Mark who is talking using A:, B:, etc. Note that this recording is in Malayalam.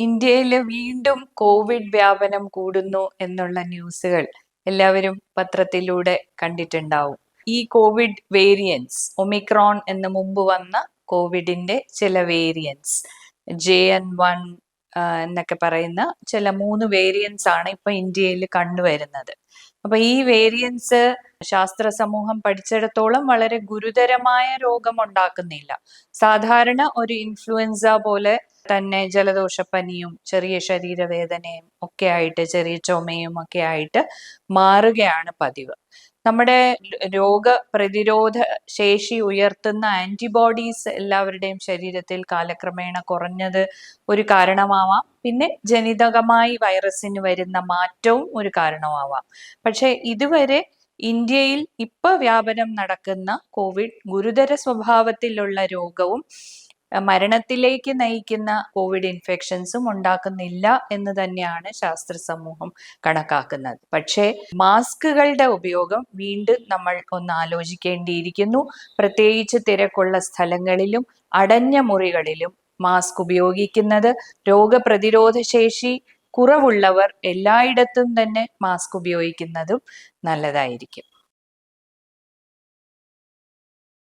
A: ഇന്ത്യയിൽ വീണ്ടും കോവിഡ് വ്യാപനം കൂടുന്നു എന്നുള്ള ന്യൂസുകൾ എല്ലാവരും പത്രത്തിലൂടെ കണ്ടിട്ടുണ്ടാവും. ഈ കോവിഡ് വേരിയൻസ് ഒമിക്രോൺ എന്ന് മുമ്പ് വന്ന കോവിഡിന്റെ ചില വേരിയൻസ് ജെ എൻ വൺ എന്നൊക്കെ പറയുന്ന ചില മൂന്ന് വേരിയൻസ് ആണ് ഇപ്പൊ ഇന്ത്യയിൽ കണ്ടുവരുന്നത്. അപ്പൊ ഈ വേരിയൻസ് ശാസ്ത്ര സമൂഹം പഠിച്ചിടത്തോളം വളരെ ഗുരുതരമായ രോഗം ഉണ്ടാക്കുന്നില്ല സാധാരണ ഒരു ഇൻഫ്ലുവൻസ പോലെ തന്നെ ജലദോഷപ്പനിയും ചെറിയ ശരീരവേദനയും ഒക്കെ ആയിട്ട് ചെറിയ ചുമയും ഒക്കെ ആയിട്ട് മാറുകയാണ് പതിവ്. നമ്മുടെ രോഗ പ്രതിരോധ ശേഷി ഉയർത്തുന്ന ആന്റിബോഡീസ് എല്ലാവരുടെയും ശരീരത്തിൽ കാലക്രമേണ കുറഞ്ഞത് ഒരു കാരണമാവാം. പിന്നെ ജനിതകമായി വൈറസിന് വരുന്ന മാറ്റവും ഒരു കാരണമാവാം. പക്ഷെ ഇതുവരെ ഇന്ത്യയിൽ ഇപ്പൊ വ്യാപനം നടക്കുന്ന കോവിഡ് ഗുരുതര സ്വഭാവത്തിലുള്ള രോഗവും മരണത്തിലേക്ക് നയിക്കുന്ന കോവിഡ് ഇൻഫെക്ഷൻസും ഉണ്ടാക്കുന്നില്ല എന്ന് തന്നെയാണ് ശാസ്ത്ര സമൂഹം കണക്കാക്കുന്നത്. പക്ഷേ മാസ്കുകളുടെ ഉപയോഗം വീണ്ടും നമ്മൾ ഒന്ന് ആലോചിക്കേണ്ടിയിരിക്കുന്നു. പ്രത്യേകിച്ച് തിരക്കുള്ള സ്ഥലങ്ങളിലും അടഞ്ഞ മുറികളിലും മാസ്ക് ഉപയോഗിക്കുന്നത്. രോഗപ്രതിരോധ ശേഷി കുറവുള്ളവർ എല്ലായിടത്തും തന്നെ മാസ്ക് ഉപയോഗിക്കുന്നതും നല്ലതായിരിക്കും.